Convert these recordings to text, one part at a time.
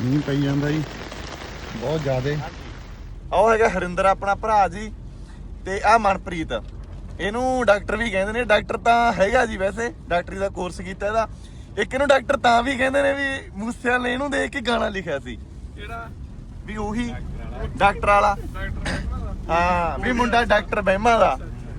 ਮੀਂਹ ਪਈ ਜਾਂਦਾ ਜੀ। ਬਹੁਤ ਜ਼ਿਆਦੇ। ਆਹ ਹੈਗਾ ਹਰਿੰਦਰ ਆਪਣਾ ਭਰਾ ਜੀ। ਤੇ ਆ ਮਨਪ੍ਰੀਤ। ਇਹਨੂੰ ਡਾਕਟਰ ਵੀ ਕਹਿੰਦੇ ਨੇ ਡਾਕਟਰ ਤਾਂ ਹੈਗਾ ਜੀ ਵੈਸੇ। ਡਾਕਟਰੀ ਦਾ ਕੋਰਸ ਕੀਤਾ ਇਹਦਾ। ਇੱਕ ਇਹਨੂੰ ਡਾਕਟਰ ਤਾਂ ਵੀ ਕਹਿੰਦੇ ਨੇ ਵੀ ਮੂਸੇ ਵਾਲੇ ਇਹਨੂੰ ਦੇਖ ਕੇ ਗਾਣਾ ਲਿਖਿਆ ਸੀ। ਕਿਹੜਾ? ਵੀ ਉਹੀ ਡਾਕਟਰ ਵਾਲਾ। ਹਾਂ ਵੀ ਮੁੰਡਾ ਡਾਕਟਰ ਬਹਿਮਾ ਦਾ।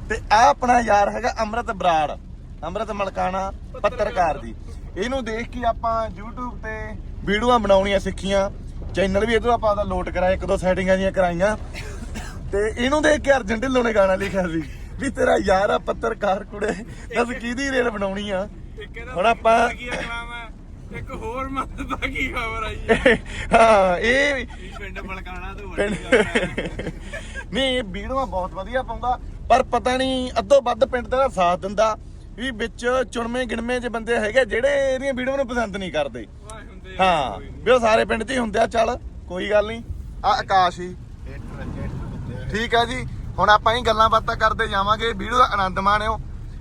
ਤੇ ਆ ਆਪਣਾ ਯਾਰ ਹੈਗਾ ਅੰਮ੍ਰਿਤ ਬਰਾੜ। ਅੰਮ੍ਰਿਤ ਮਲਕਾਣਾ ਪੱਤਰਕਾਰ ਦੀ ਇਹਨੂੰ ਦੇਖ ਕੇ ਆਪਾਂ YouTube ਤੇ ਵੀਡੀਓਆਂ ਬਣਾਉਣੀਆਂ ਸਿੱਖੀਆਂ। ਚੈਨਲ ਵੀ ਇਹਦੋਂ ਆਪਾਂ ਦਾ ਲੋਡ ਕਰਾਇਆ ਇੱਕ ਦੋ ਸੈਟਿੰਗਾਂ ਜੀਆਂ ਕਰਾਈਆਂ। ਤੇ ਇਹਨੂੰ ਦੇਖ ਕੇ ਅਰਜਨ ਢਿੱਲੋਂ ਨੇ ਗਾਣਾ ਲਿਖਿਆ ਸੀ ਵੀ ਤੇਰਾ ਯਾਰ ਆ ਪੱਤਰਕਾਰ ਕੁੜੇ ਦੱਸ ਕਿਹਦੀ ਰੇਲ ਬਣਾਉਣੀ ਆ? ਹੁਣ ਆਪਾਂ- ਇੱਕ ਹੋਰ ਮਦਦ ਦਾ ਕੀ ਖਬਰ ਆਈ ਹੈ ਹਾਂ ਇਹ ਪਿੰਡ ਬਲਕਾਣਾ ਤੋਂ ਨਹੀਂ ਇਹ ਵੀਡੀਓਆਂ ਬਹੁਤ ਵਧੀਆ ਪਾਉਂਦਾ ਪਰ ਪਤਾ ਨਹੀਂ ਅੱਧੋ ਵੱਧ ਪਿੰਡ ਦਾ ਸਾਥ ਦਿੰਦਾ ਵੀ ਵਿੱਚ ਚੁਣਵੇਂ ਗਿਣਵੇਂ ਜੇ ਬੰਦੇ ਹੈਗੇ ਜਿਹੜੇ ਇਹਦੀਆਂ ਵੀਡੀਓ ਨੂੰ ਪਸੰਦ ਨਹੀਂ ਕਰਦੇ। ਹਾਂ, ਵੀ ਉਹ ਸਾਰੇ ਪਿੰਡ 'ਚ ਹੀ ਹੁੰਦੇ ਆ, ਚੱਲ, ਕੋਈ ਗੱਲ ਨਹੀਂ। ਆ ਆਕਾਸ਼ ਹੀ ਠੀਕ ਹੈ ਜੀ। ਹੁਣ ਆਪਾਂ ਹੀ ਗੱਲਾਂ ਬਾਤਾਂ ਕਰਦੇ ਜਾਵਾਂਗੇ। ਵੀਡੀਓ ਦਾ ਆਨੰਦ ਮਾਣਿਓ।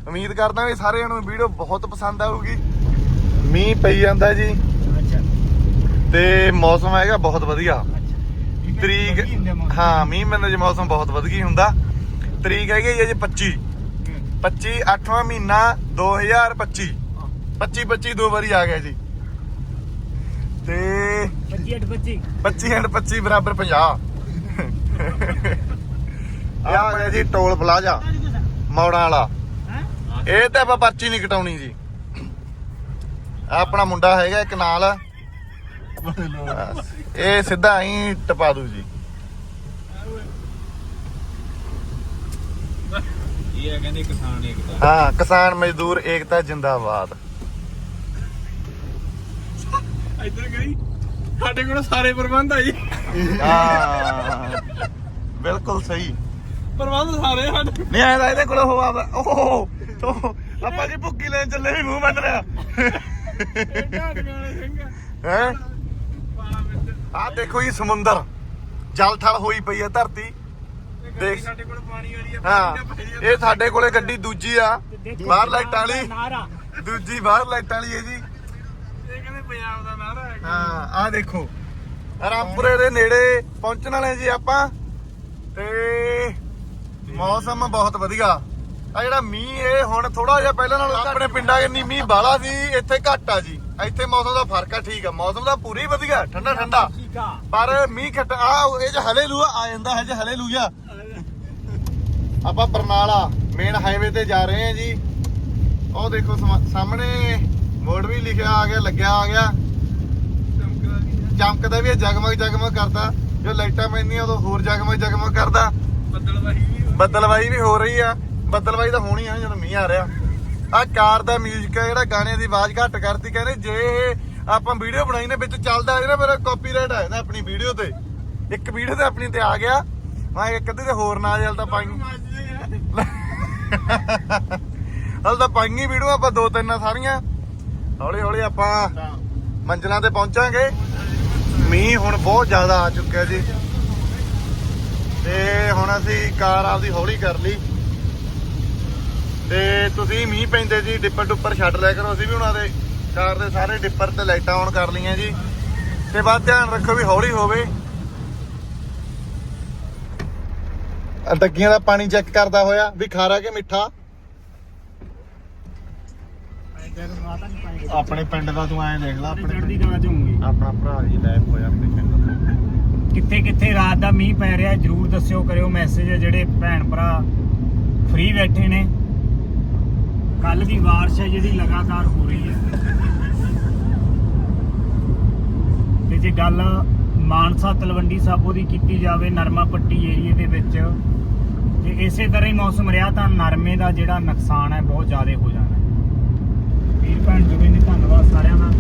ਉਮੀਦ ਕਰਦਾ ਵੀ ਸਾਰਿਆਂ ਨੂੰ ਵੀਡੀਓ ਬਹੁਤ ਪਸੰਦ ਆਊਗੀ। ਮੀਂਹ ਪਈ ਜਾਂਦਾ ਜੀ। ਤੇ ਮੌਸਮ ਹੈਗਾ ਬਹੁਤ ਵਧੀਆ। ਤਰੀਕ, ਹਾਂ, ਮੀਂਹ ਮਹੀਨੇ 'ਚ ਮੌਸਮ ਬਹੁਤ ਵਧੀਆ ਹੁੰਦਾ। ਤਰੀਕ ਹੈਗੀ ਹੈ ਜੀ 25 25 8ਵਾਂ ਮਹੀਨਾ 2025 25 25 ਦੋ ਵਾਰੀ ਆ ਗਿਆ ਜੀ। ਤੇ 25 25 25 ਐਂਡ 25 ਬਰਾਬਰ 50 ਆ ਗਿਆ ਜੀ ਟੋਲ ਪਲਾਜ਼ਾ ਮੌੜਾਂ ਵਾਲਾ। ਇਹ ਤੇ ਆਪਾਂ ਪਰਚੀ ਨਹੀਂ ਕਟਾਉਣੀ ਜੀ। ਆਪਣਾ ਮੁੰਡਾ ਹੈਗਾ ਇੱਕ ਨਾਲ। ਇਹ ਸਿੱਧਾ ਹੀ ਟਪਾ ਦੂ ਜੀ। ਇਹ ਕਹਿੰਦੇ ਕਿਸਾਨ ਏਕਤਾ। ਹਾਂ ਕਿਸਾਨ ਮਜ਼ਦੂਰ ਏਕਤਾ ਜਿੰਦਾਬਾਦ। ਇੱਧਰ ਗਈ। ਸਾਡੇ ਕੋਲ ਸਾਰੇ ਪ੍ਰਬੰਧ ਆ ਜੀ। ਹਾਂ। ਬਿਲਕੁਲ ਸਹੀ। ਪ੍ਰਬੰਧ ਸਾਰੇ ਆ ਸਾਡੇ। ਨਹੀਂ ਆਇਆ ਇਹਦੇ ਕੋਲ ਹੋ ਆਵਾ ਓਹ ਤੋ ਆਪਾਂ ਜੀ ਭੁੱਕੀ ਲੈਣ ਚੱਲੇ ਵੀ ਮੂੰਹ ਬੰਦ ਰਿਹਾ। ਹੈ? ਆਹ ਦੇਖੋ ਜੀ ਸਮੁੰਦਰ। ਜਲ ਥਲ ਹੋਈ ਪਈ ਹੈ ਧਰਤੀ। ਦੇਖ। ਸਾਡੇ ਕੋਲ ਪਾਣੀ ਵਾਲੀ ਆ ਹਾਂ। ਆ। ਇਹ ਸਾਡੇ ਕੋਲੇ ਗੱਡੀ ਦੂਜੀ ਆ ਬਾਹਰ ਲਾਈਟਾਂ ਵਾਲੀ। ਦੂਜੀ ਬਾਹਰ ਲਾਈਟਾਂ ਵਾਲੀ ਹੈ ਜੀ। ਇਹ ਕਹਿੰਦੇ ਪੰਜਾਬ ਦਾ ਨਾਰਾ ਹੈ? ਹਾਂ ਆਹ ਦੇਖੋ। ਰਾਮਪੁਰੇ ਦੇ ਨੇੜੇ ਪਹੁੰਚਣ ਵਾਲੇ ਜੀ ਆਪਾਂ। ਤੇ ਮੌਸਮ ਬਹੁਤ ਵਧੀਆ। ਆ ਜਿਹੜਾ ਮੀਂਹ ਇਹ ਹੁਣ ਥੋੜਾ ਜਿਹਾ ਪਹਿਲਾਂ ਨਾਲੋਂ ਆਪਣੇ ਪਿੰਡਾਂ ਇੰਨੀ ਮੀਂਹ ਬਾਲਾ ਸੀ ਇੱਥੇ ਘੱਟ ਆ ਜੀ। ਇੱਥੇ ਮੌਸਮ ਦਾ ਫ਼ਰਕ ਆ ਠੀਕ ਆ। ਮੌਸਮ ਦਾ ਪੂਰੀ ਵਧੀਆ ਠੰਡਾ ਠੰਡਾ। ਆ। ਪਰ ਮੀਂਹ ਘਟ ਆ ਇਹ ਜ ਹਲੇ ਲੂਆ ਆ ਜਾਂਦਾ ਹੈ ਜੇ ਹਲੇ ਲੂਆ ਆਪਾਂ ਬਰਨਾਲਾ ਮੇਨ ਹਾਈਵੇ ਤੇ ਜਾ ਰਹੇ ਹਾਂ ਜੀ। ਉਹ ਦੇਖੋ ਸਾਹਮਣੇ ਮੋੜ ਵੀ ਲਿਖਿਆ ਆ ਗਿਆ ਲੱਗਿਆ ਆ ਗਿਆ। ਚਮਕਦਾ ਵੀ ਜਗਮਗ ਜਗਮਗ ਕਰਦਾ। ਜੋ ਲਾਈਟਾਂ ਪੈਂਦੀਆਂ ਉਦੋਂ ਹੋਰ ਜਗਮਗ ਜਗਮਗ ਕਰਦਾ। ਵੀ ਬੱਦਲਵਾਈ ਵੀ ਹੋ ਰਹੀ ਆ। ਬੱਦਲਵਾਈ ਤਾਂ ਹੋਣੀ ਆ ਜਦੋਂ ਮੀਂਹ ਆ ਰਿਹਾ। ਆ ਕਾਰ ਦਾ 뮤직 ਆ ਜਿਹੜਾ ਗਾਣੇ ਦੀ ਆਵਾਜ਼ ਘੱਟ ਕਰਤੀ ਕਹਿੰਦੇ ਜੇ ਇਹ ਆਪਾਂ ਵੀਡੀਓ ਬਣਾਈ ਨੇ ਵਿੱਚ ਚੱਲਦਾ ਹੈ ਨਾ ਮੇਰਾ ਕਾਪੀਰਾਈਟ ਆ ਜਾਂਦਾ ਆਪਣੀ ਵੀਡੀਓ ਤੇ। ਇੱਕ ਵੀਡੀਓ ਤੇ ਆਪਣੀ ਤੇ ਆ ਗਿਆ। ਮੈਂ ਇੱਕ ਅੱਧੀ ਤੇ ਹੋਰ ਨਾ ਤਾਂ ਪਾਈ ਹਲ ਤਾਂ ਪਾਈਆਂ ਵੀਡੀਓ ਆਪਾਂ ਦੋ ਤਿੰਨ ਆ ਸਾਰੀਆਂ। ਹੌਲੀ ਹੌਲੀ ਆਪਾਂ ਮੰਜ਼ਲਾਂ ਤੇ ਪਹੁੰਚਾਂਗੇ। ਮੀਂਹ ਹੁਣ ਬਹੁਤ ਜ਼ਿਆਦਾ ਆ ਚੁੱਕਿਆ ਜੀ। ਤੇ ਹੁਣ ਅਸੀਂ ਕਾਰ ਆਪਦੀ ਹੌਲੀ ਕਰ ਲਈ। ਤੇ ਤੁਸੀਂ ਮੀਂਹ ਪੈਂਦੇ ਜੀ, ਡਿੱਪਰ ਡੁੱਪਰ ਛੱਡ ਲਿਆ ਕਰੋ ਅਸੀਂ ਵੀ ਉਹਨਾਂ ਦੇ। ਕਾਰ ਦੇ ਸਾਰੇ ਡਿੱਪਰ ਤੇ ਲਾਈਟਾਂ ਆਨ ਕਰ ਲਈਆਂ ਜੀ। ਤੇ ਬਾਅਦ ਧਿਆਨ ਰੱਖੋ ਵੀ ਹੌਲੀ ਹੋਵੇ। ਡੱਗੀਆਂ ਦਾ ਪਾਣੀ ਚੈੱਕ ਕਰਦਾ ਹੋਇਆ, ਵੀ ਖਾਰਾ ਕਿ ਮਿੱਠਾ? ਆਪਣੇ ਪਿੰਡ ਦਾ ਤੂੰ ਐਂ ਦੇਖ ਲੈ ਆਪਣੇ ਚੜਦੀ ਕਲਾ ਚ ਹੋਊਗੀ। ਆਪਣਾ ਭਰਾ ਜੀ ਲਾਈਵ ਹੋਇਆ ਆਪਣੇ ਪਿੰਡ ਦਾ। ਕਿੱਥੇ ਕਿੱਥੇ ਰਾਤ ਦਾ ਮੀਂਹ ਪੈ ਰਿਹਾ ਜਰੂਰ ਦੱਸਿਓ ਕਰਿਓ ਮੈਸੇਜ ਜਿਹੜੇ ਭੈਣ ਭਰਾ ਫ੍ਰੀ ਬੈਠੇ ਨੇ। ਕੱਲ ਦੀ ਬਾਰਿਸ਼ ਹੈ ਜਿਹੜੀ ਲਗਾਤਾਰ ਹੋ ਰਹੀ ਹੈ। ਤੇ ਜੇ ਗੱਲ ਮਾਨਸਾ ਤਲਵੰਡੀ ਸਾਬੋ ਦੀ ਕੀਤੀ ਜਾਵੇ ਨਰਮਾ ਪੱਟੀ ਏਰੀਏ ਦੇ ਵਿੱਚ ਜੇ ਇਸੇ ਤਰ੍ਹਾਂ ਹੀ ਮੌਸਮ ਰਿਹਾ ਤਾਂ ਨਰਮੇ ਦਾ ਜਿਹੜਾ ਨੁਕਸਾਨ ਹੈ ਬਹੁਤ ਜ਼ਿਆਦਾ ਹੋ ਜਾਣਾ ਹੈ। ਵੀਰ ਭੈਣ ਜੁੜੇ ਨੇ ਧੰਨਵਾਦ ਸਾਰਿਆਂ ਦਾ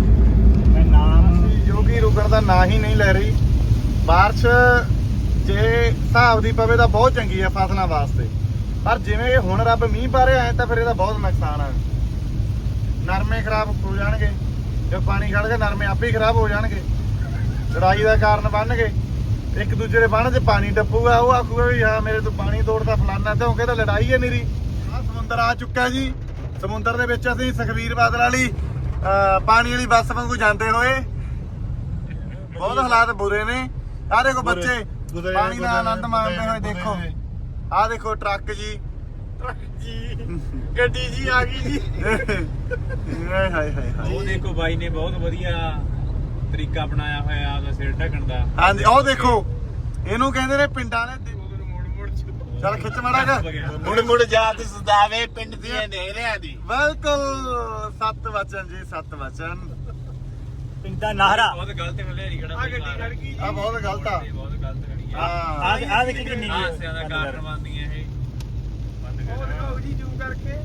ਮੈਂ ਨਾਮ ਜੋ ਕਿ ਰੁਕਣ ਦਾ ਨਾਂ ਹੀ ਨਹੀਂ ਲੈ ਰਹੀ। ਬਾਰਿਸ਼ ਜੇ ਹਿਸਾਬ ਦੀ ਪਵੇ ਤਾਂ ਬਹੁਤ ਚੰਗੀ ਹੈ ਫਸਲਾਂ ਵਾਸਤੇ। ਪਰ ਜਿਵੇਂ ਹੁਣ ਰੱਬ ਮੀਂਹ ਪਾ ਰਿਹਾ ਐ ਤਾਂ ਫਿਰ ਇਹਦਾ ਬਹੁਤ ਨੁਕਸਾਨ ਹੈ ਨਰਮੇ ਖਰਾਬ ਹੋ ਜਾਣਗੇ। ਜੇ ਪਾਣੀ ਖੜ ਗਿਆ ਨਰਮੇ ਆਪੇ ਹੀ ਖਰਾਬ ਹੋ ਜਾਣਗੇ। ਲੜਾਈ ਦਾ ਕਾਰਨ ਬਣਨਗੇ ਇੱਕ ਦੂਜੇ ਦੇ ਬਾਣ 'ਚ ਪਾਣੀ ਟੱਪੂਗਾ ਉਹ ਆਖੂਗਾ ਵੀ ਹਾਂ ਮੇਰੇ ਤੋਂ ਪਾਣੀ ਤੋੜਦਾ ਫਲਾਨਾ ਤੇ ਉਹ ਕਹਿੰਦਾ ਲੜਾਈ ਹੈ ਮੇਰੀ। ਆ ਸਮੁੰਦਰ ਆ ਚੁੱਕਾ ਜੀ। ਸਮੁੰਦਰ ਦੇ ਵਿੱਚ ਅਸੀਂ ਸੁਖਵੀਰ ਬਾਦਲ ਵਾਲੀ ਅਹ, ਪਾਣੀ ਵਾਲੀ ਬੱਸ ਵਾਂਗੂ ਜਾਂਦੇ ਹੋਏ ਬਹੁਤ ਹਾਲਾਤ ਬੁਰੇ ਨੇ। ਆ ਦੇਖੋ ਬੱਚੇ ਪਾਣੀ ਦਾ ਆਨੰਦ ਮਾਣਦੇ ਹੋਏ ਦੇਖੋ। ਆ। ਦੇਖੋ ਟਰੱਕ ਜੀ। ਜੀ। ਗੱਡੀ ਜੀ ਆ ਗਈ ਜੀ। ਹਾਏ ਹਾਏ ਹਾਏ ਹਾਏ। ਉਹ ਦੇਖੋ ਬਾਈ ਨੇ ਬਹੁਤ ਵਧੀਆ ਤਰੀਕਾ ਬਣਾਇਆ ਹੋਇਆ ਆਪਦਾ ਸਿਰ ਢੱਕਣ ਦਾ। ਹਾਂਜੀ ਉਹ ਦੇਖੋ। ਇਹਨੂੰ ਕਹਿੰਦੇ ਨੇ ਪਿੰਡਾਂ ਨੇ ਦੇ- ਉਧਰ ਮੋੜ ਮੋੜ ਚ। ਚੱਲ ਖਿੱਚ ਮਾੜਾ ਕਰ ਮੁੜ ਮੁੜ ਯਾਦ ਸਦਾਵੇ ਪਿੰਡ ਦੀਆਂ ਨਹਿਰਿਆਂ ਦੀ। ਬਿਲਕੁਲ। ਸੱਤ ਵਚਨ ਜੀ ਸੱਤ ਵਚਨ। ਪਿੰਡਾ ਨਾਹਰਾ। ਬਹੁਤ ਗਲਤ ਹਲੇਰੀ ਖੜਾ ਆ ਗੱਡੀ ਖੜ ਗਈ ਆ ਬਹੁਤ ਗਲਤ ਆ। ਬਹੁਤ ਗਲਤ ਖੜੀ ਆ। ਹਾਂ। ਆ ਆ ਦੇਖ ਕਿੰਨੀ ਹਾਸਿਆਂ ਦਾ ਕਾਰਨ ਬਣਦੀਆਂ ਇਹ। ਬੰਦ ਕਰ ਉਹ ਜੀ ਜੂਮ ਕਰਕੇ।